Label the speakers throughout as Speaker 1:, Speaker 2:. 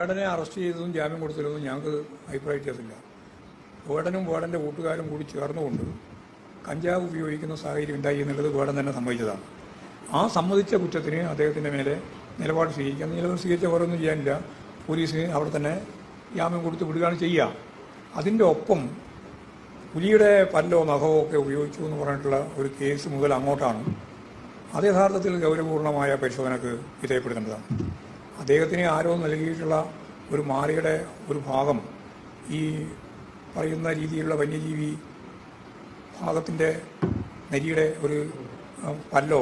Speaker 1: വേടനെ arrest ചെയ്തതും ജാമ്യം കൊടുത്തതൊന്നും ഞങ്ങൾക്ക് അഭിപ്രായിച്ചതില്ല വേടനും വേടന്റെ കൂട്ടുകാരും കൂടി ചേർന്നുകൊണ്ട് കഞ്ചാവ് ഉപയോഗിക്കുന്ന സാഹചര്യം ഉണ്ടായി എന്നുള്ളത് വേടൻ തന്നെ സമ്മതിച്ചതാണ്. ആ സമ്മതിച്ച കുറ്റത്തിന് അദ്ദേഹത്തിന്റെ മേലെ നിലപാട് സ്വീകരിക്കാം. നിലപാട് സ്വീകരിച്ച ഓരോന്നും ചെയ്യാനില്ല. പോലീസിന് അവിടെ തന്നെ ജാമ്യം കൊടുത്ത് വിടുകയാണ് ചെയ്യുക അതിന്റെ ഒപ്പം പുലിയുടെ പല്ലോ നഖമോ ഒക്കെ ഉപയോഗിച്ചു എന്ന് പറഞ്ഞിട്ടുള്ള ഒരു കേസ് മുതൽ അങ്ങോട്ടാണ്. അത് യഥാർത്ഥത്തിൽ ഗൗരവപൂർണമായ പരിശോധനക്ക് വിധേയപ്പെടുത്തേണ്ടതാണ്. അദ്ദേഹത്തിന് ആരോ നൽകിയിട്ടുള്ള ഒരു മാറിയുടെ ഒരു ഭാഗം ഈ പറയുന്ന രീതിയിലുള്ള വന്യജീവി ഭാഗത്തിന്റെ നരിയുടെ ഒരു പല്ലോ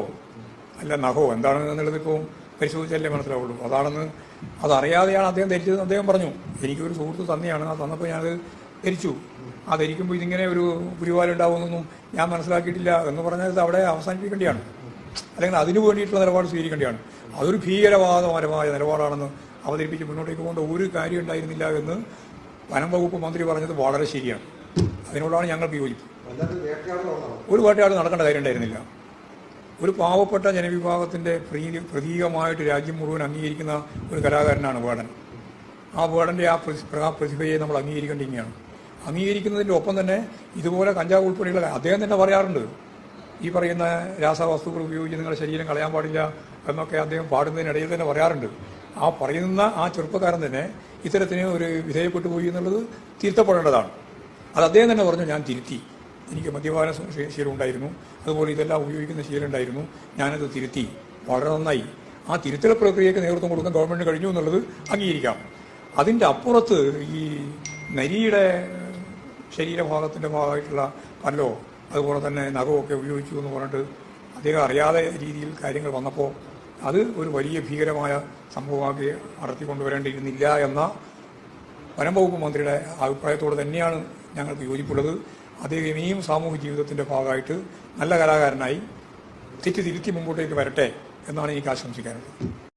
Speaker 1: അല്ല നഖോ എന്താണ് എന്നുള്ളത് ഇപ്പോൾ പരിശോധിച്ചാലേ മനസ്സിലാവുള്ളൂ. അതാണെന്ന് അതറിയാതെയാണ് അദ്ദേഹം ധരിച്ചതെന്ന് അദ്ദേഹം പറഞ്ഞു. എനിക്കൊരു സുഹൃത്ത് തന്നെയാണ്. ആ തന്നപ്പോൾ ഞാനത് ധരിച്ചു. ആ ധരിക്കുമ്പോൾ ഇതിങ്ങനെ ഒരു പുരിവാലുണ്ടാവുമെന്നൊന്നും ഞാൻ മനസ്സിലാക്കിയിട്ടില്ല എന്ന് പറഞ്ഞാൽ ഇത് അവിടെ അവസാനിപ്പിക്കേണ്ടിയാണ് അല്ലെങ്കിൽ അതിനു വേണ്ടിയിട്ടുള്ള നിലപാട് സ്വീകരിക്കേണ്ടതാണ്. അതൊരു ഭീകരവാദപരമായ നിലപാടാണെന്ന് അവതരിപ്പിച്ച് മുന്നോട്ടേക്ക് പോകേണ്ട ഒരു കാര്യം ഉണ്ടായിരുന്നില്ല എന്ന് വനം വകുപ്പ് മന്ത്രി പറഞ്ഞത് വളരെ ശരിയാണ്. അതിനോടാണ് ഞങ്ങൾക്ക് യോജിപ്പ് ഒരു വേട്ടയാട് നടക്കേണ്ട കാര്യം ഉണ്ടായിരുന്നില്ല. ഒരു പാവപ്പെട്ട ജനവിഭാഗത്തിന്റെ പ്രീതി പ്രതീകമായിട്ട് രാജ്യം മുഴുവൻ അംഗീകരിക്കുന്ന ഒരു കലാകാരനാണ് വേടൻ. ആ വേടന്റെ ആ പ്രതിഭയെ നമ്മൾ അംഗീകരിക്കേണ്ടിങ്ങനെയാണ്. അംഗീകരിക്കുന്നതിന്റെ ഒപ്പം തന്നെ ഇതുപോലെ കഞ്ചാവ് ഉൾപ്പെടെയുള്ള അദ്ദേഹം തന്നെ പറയാറുണ്ട്. ഈ പറയുന്ന രാസവസ്തുക്കൾ ഉപയോഗിച്ച് നിങ്ങളുടെ ശരീരം കളയാൻ പാടില്ല എന്നൊക്കെ അദ്ദേഹം പാടുന്നതിനിടയിൽ തന്നെ പറയാറുണ്ട്. ആ പറയുന്ന ആ ചെറുപ്പക്കാരൻ തന്നെ ഇത്തരത്തിന് ഒരു വിധേയപ്പെട്ടു പോയി എന്നുള്ളത് തിരുത്തപ്പെടേണ്ടതാണ്. അത് അദ്ദേഹം തന്നെ പറഞ്ഞു ഞാൻ തിരുത്തി. എനിക്ക് മദ്യപാന ശീലം ഉണ്ടായിരുന്നു. അതുപോലെ ഇതെല്ലാം ഉപയോഗിക്കുന്ന ശീലം ഉണ്ടായിരുന്നു. ഞാനത് തിരുത്തി. വളരെ നന്നായി. ആ തിരുത്തൽ പ്രക്രിയയ്ക്ക് നേതൃത്വം കൊടുക്കാൻ ഗവൺമെന്റ് കഴിഞ്ഞു എന്നുള്ളത് അംഗീകരിക്കാം. അതിന്റെ അപ്പുറത്ത് ഈ നരിയുടെ ശരീരഭാഗത്തിന്റെ ഭാഗമായിട്ടുള്ള പല്ലോ അതുപോലെ തന്നെ നഖമൊക്കെ ഉപയോഗിച്ചു എന്ന് പറഞ്ഞിട്ട് അദ്ദേഹം അറിയാതെ രീതിയിൽ കാര്യങ്ങൾ വന്നപ്പോൾ അത് ഒരു വലിയ ഭീകരമായ സംഭവമാക്കി നടത്തിക്കൊണ്ടുവരേണ്ടിയിരുന്നില്ല എന്ന വനംവകുപ്പ് മന്ത്രിയുടെ അഭിപ്രായത്തോട് തന്നെയാണ് ഞങ്ങൾക്ക് യോജിപ്പുള്ളത്. അദ്ദേഹം ഇനിയും സാമൂഹ്യ ജീവിതത്തിന്റെ ഭാഗമായിട്ട് നല്ല കലാകാരനായി തെറ്റ് തിരുത്തി മുമ്പോട്ടേക്ക് വരട്ടെ എന്നാണ് എനിക്ക് ആശംസിക്കാനുള്ളത്.